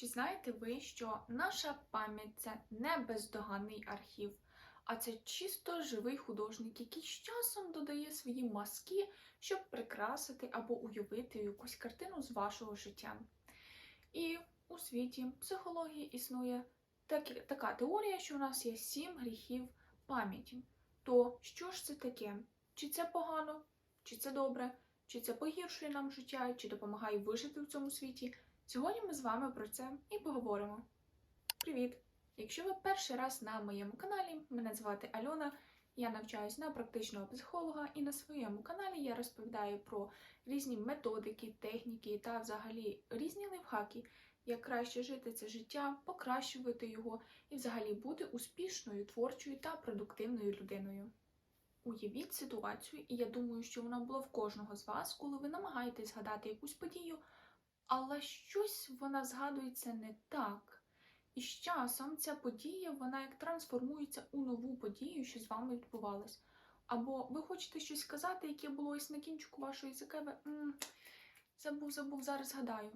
Чи знаєте ви, що наша пам'ять це не бездоганний архів, а це чисто живий художник, який з часом додає свої маски, щоб прикрасити або уявити якусь картину з вашого життя. І у світі психології існує такі- така теорія, що у нас є сім гріхів пам'яті. То що ж це таке? Чи це погано, чи це добре, чи це погіршує нам життя, чи допомагає вижити в цьому світі? Сьогодні ми з вами про це і поговоримо. Привіт! Якщо ви перший раз на моєму каналі, мене звати Альона. Я навчаюсь на практичного психолога, і на своєму каналі я розповідаю про різні методики, техніки та взагалі різні лайфхаки, як краще жити це життя, покращувати його і взагалі бути успішною, творчою та продуктивною людиною. Уявіть ситуацію, і я думаю, що вона була в кожного з вас, коли ви намагаєтесь згадати якусь подію, але щось вона згадується не так. І з часом ця подія, вона як трансформується у нову подію, що з вами відбувалась. Або ви хочете щось сказати, яке було ось на кінчику вашої язика, ви «М, забув, забув, зараз згадаю.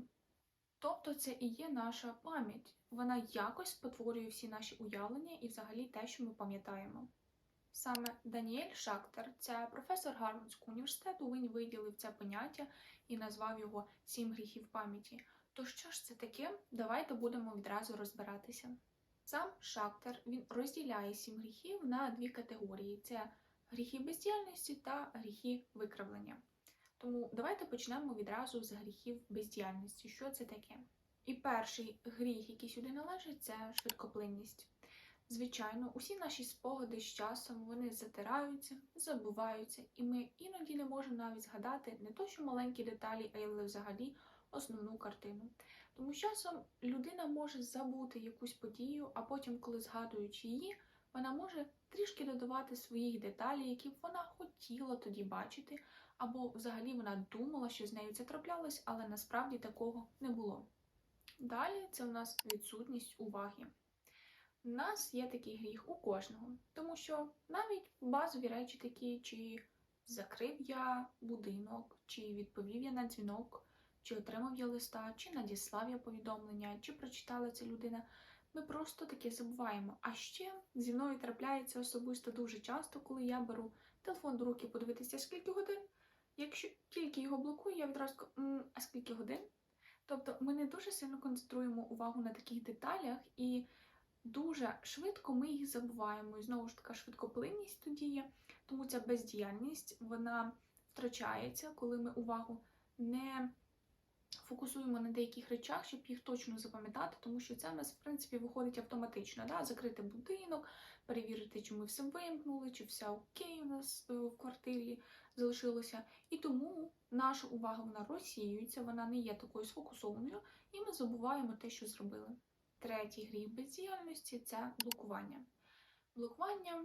Тобто це і є наша пам'ять. Вона якось спотворює всі наші уявлення і взагалі те, що ми пам'ятаємо. Саме Даніель Шактер, це професор Гарвардського університету, він виділив це поняття і назвав його Сім гріхів пам'яті. То що ж це таке? Давайте будемо відразу розбиратися. Сам Шактер він розділяє сім гріхів на дві категорії: це гріхи бездіяльності та гріхи викривлення. Тому давайте почнемо відразу з гріхів бездіяльності. Що це таке? І перший гріх, який сюди належить, це швидкоплинність. Звичайно, усі наші спогади з часом вони затираються, забуваються, і ми іноді не можемо навіть згадати не то, що маленькі деталі, але взагалі основну картину. Тому з часом людина може забути якусь подію, а потім, коли згадуючи її, вона може трішки додавати своїх деталей, які б вона хотіла тоді бачити, або взагалі вона думала, що з нею це траплялось, але насправді такого не було. Далі це у нас відсутність уваги. У нас є такий гріх у кожного, тому що навіть базові речі такі, чи закрив я будинок, чи відповів я на дзвінок, чи отримав я листа, чи надіслав я повідомлення, чи прочитала це людина. Ми просто таке забуваємо. А ще зі мною трапляється особисто дуже часто, коли я беру телефон до руки подивитися, скільки годин. Якщо тільки його блокую, я відразу кажу, «М, а скільки годин? Тобто ми не дуже сильно концентруємо увагу на таких деталях і дуже швидко ми їх забуваємо. І знову ж така швидкоплинність тоді є. Тому ця бездіяльність вона втрачається, коли ми увагу не фокусуємо на деяких речах, щоб їх точно запам'ятати, тому що це в нас, в принципі, виходить автоматично. Да? Закрити будинок, перевірити, чи ми все вимкнули, чи все окей у нас е, в квартирі залишилося. І тому наша увага вона розсіюється, вона не є такою сфокусованою, і ми забуваємо те, що зробили. Третій гріх бездіяльності це блокування. Блокування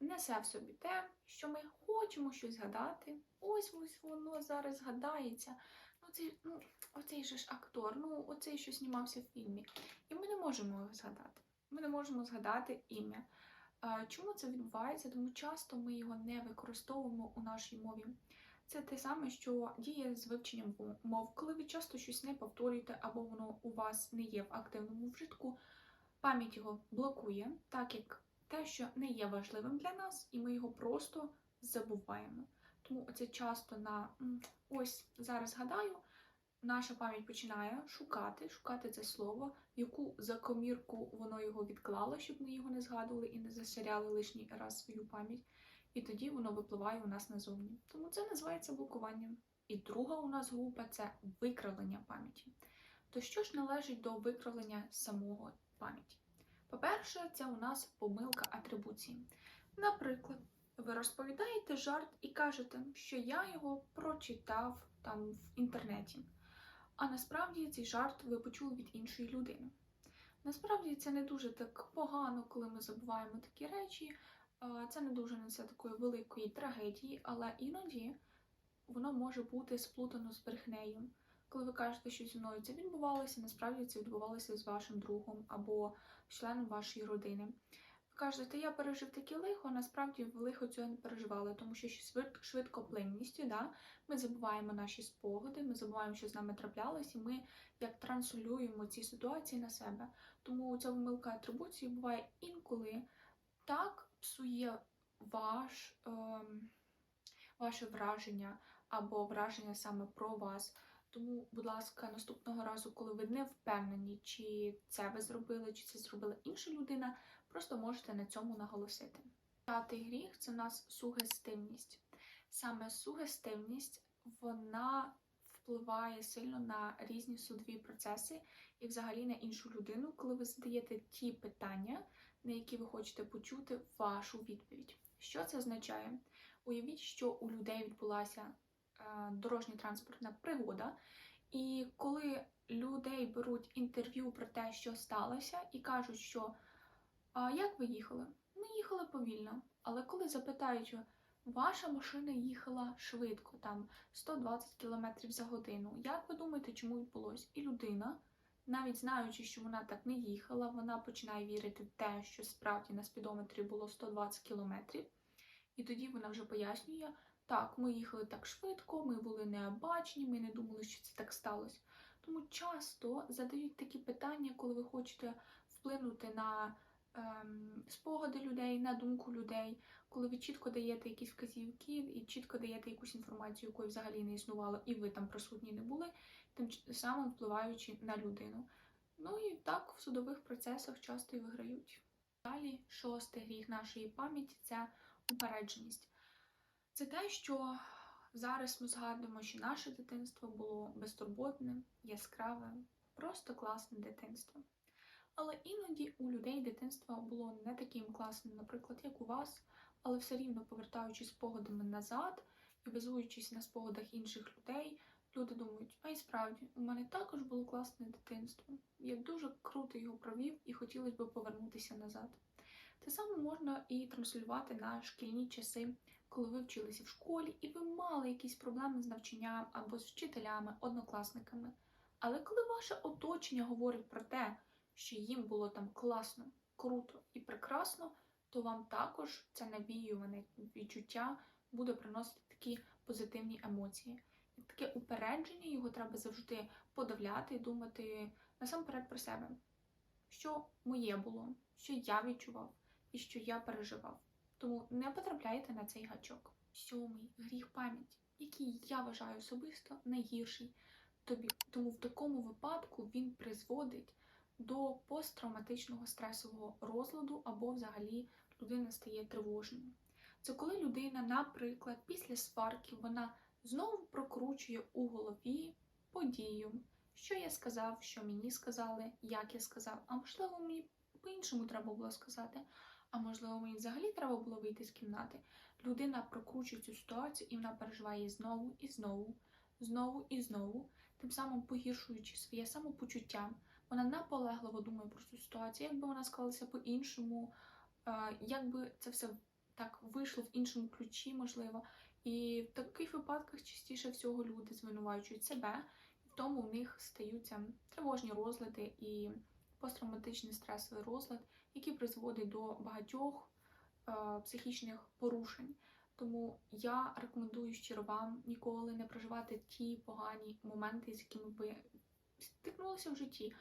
несе в собі те, що ми хочемо щось згадати. Ось ось воно зараз згадається. Ну, цей, ну, оцей же ж актор, ну оцей, що знімався в фільмі. І ми не можемо його згадати. Ми не можемо згадати ім'я. Чому це відбувається? Тому часто ми його не використовуємо у нашій мові. Це те саме, що діє з вивченням мов. Коли ви часто щось не повторюєте, або воно у вас не є в активному вжитку, пам'ять його блокує, так як те, що не є важливим для нас, і ми його просто забуваємо. Тому це часто на ось зараз згадаю, наша пам'ять починає шукати, шукати це слово, яку закомірку воно його відклало, щоб ми його не згадували і не засоряли лишній раз свою пам'ять. І тоді воно випливає у нас назовні. Тому це називається блокуванням. І друга у нас група це викривлення пам'яті. То що ж належить до викривлення самого пам'яті? По-перше, це у нас помилка атрибуції. Наприклад, ви розповідаєте жарт і кажете, що я його прочитав там в інтернеті. А насправді цей жарт ви почули від іншої людини. Насправді це не дуже так погано, коли ми забуваємо такі речі. Е, Це не дуже несе такої великої трагедії, але іноді воно може бути сплутано з брехнею. Коли ви кажете, що зі мною це відбувалося, насправді це відбувалося з вашим другом або членом вашої родини. Ви кажете, я пережив таке лихо, насправді в лихо цього не переживали, тому що швид- швидкоплинністю, да, ми забуваємо наші спогади, ми забуваємо, що з нами траплялось, і ми як транслюємо ці ситуації на себе. Тому ця помилка атрибуції буває інколи так псує ваш, ем, ваше враження або враження саме про вас. Тому, будь ласка, наступного разу, коли ви не впевнені, чи це ви зробили, чи це зробила інша людина, просто можете на цьому наголосити. П'ятий гріх це в нас сугестивність. Саме сугестивність вона впливає сильно на різні судові процеси і взагалі на іншу людину, коли ви задаєте ті питання, на які ви хочете почути вашу відповідь. Що це означає? Уявіть, що у людей відбулася е, дорожня транспортна пригода, і коли людей беруть інтерв'ю про те, що сталося, і кажуть, що а як ви їхали? Ми їхали повільно. Але коли запитають, ваша машина їхала швидко, там 120 км за годину. Як ви думаєте, чому відбулось? І людина, навіть знаючи, що вона так не їхала, вона починає вірити в те, що справді на спідометрі було 120 км. І тоді вона вже пояснює, так, ми їхали так швидко, ми були необачні, ми не думали, що це так сталося. Тому часто задають такі питання, коли ви хочете вплинути на ем, спогади людей, на думку людей, коли ви чітко даєте якісь вказівки і чітко даєте якусь інформацію, якої взагалі не існувало, і ви там присутні не були, тим самим впливаючи на людину. Ну і так в судових процесах часто і виграють. Далі шостий гріх нашої пам'яті це упередженість. Це те, що зараз ми згадуємо, що наше дитинство було безтурботним, яскравим, просто класне дитинство. Але іноді у людей дитинство було не таким класним, наприклад, як у вас, але все рівно повертаючись спогадами назад і базуючись на спогадах інших людей, люди думають, а й справді, у мене також було класне дитинство. Я дуже круто його провів і хотілося б повернутися назад. Те саме можна і транслювати на шкільні часи, коли ви вчилися в школі і ви мали якісь проблеми з навчанням або з вчителями, однокласниками. Але коли ваше оточення говорить про те, що їм було там класно, круто і прекрасно, то вам також це навіюване відчуття буде приносити такі позитивні емоції. І таке упередження його треба завжди подавляти і думати насамперед про себе, що моє було, що я відчував і що я переживав. Тому не потрапляйте на цей гачок. Сьомий гріх пам'яті, який я вважаю особисто найгірший. Тобі, тому в такому випадку він призводить до посттравматичного стресового розладу або взагалі людина стає тривожною. Це коли людина, наприклад, після сварки вона знову прокручує у голові подію, що я сказав, що мені сказали, як я сказав, а можливо, мені по-іншому треба було сказати, а можливо, мені взагалі треба було вийти з кімнати. Людина прокручує цю ситуацію і вона переживає знову і знову, знову і знову, тим самим погіршуючи своє самопочуття. Вона наполегливо думає про цю ситуацію, якби вона склалася по-іншому, е, якби це все так вийшло в іншому ключі, можливо. І в таких випадках частіше всього люди звинувачують себе, і в тому в них стаються тривожні розлади і посттравматичний стресовий розлад, який призводить до багатьох е, психічних порушень. Тому я рекомендую щиро вам ніколи не проживати ті погані моменти, з якими ви стикнулися в житті.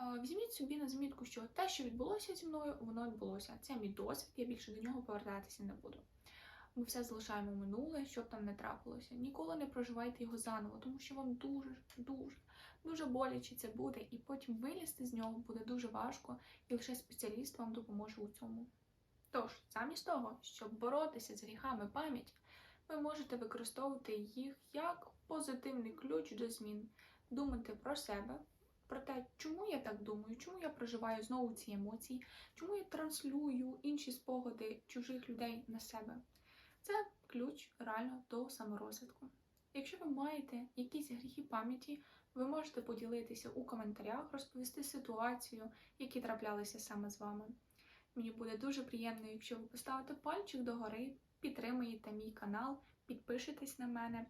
Візьміть собі на замітку, що те, що відбулося зі мною, воно відбулося. Це мій досвід, я більше до нього повертатися не буду. Ми все залишаємо минуле, що б там не трапилося. Ніколи не проживайте його заново, тому що вам дуже, дуже, дуже боляче це буде, і потім вилізти з нього буде дуже важко, і лише спеціаліст вам допоможе у цьому. Тож, замість того, щоб боротися з гріхами пам'яті, ви можете використовувати їх як позитивний ключ до змін, думати про себе, про те, чому я так думаю, чому я проживаю знову ці емоції, чому я транслюю інші спогади чужих людей на себе. Це ключ реально до саморозвитку. Якщо ви маєте якісь гріхи пам'яті, ви можете поділитися у коментарях, розповісти ситуацію, які траплялися саме з вами. Мені буде дуже приємно, якщо ви поставите пальчик догори, підтримаєте мій канал, підпишетесь на мене,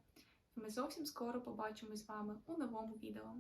і ми зовсім скоро побачимось з вами у новому відео.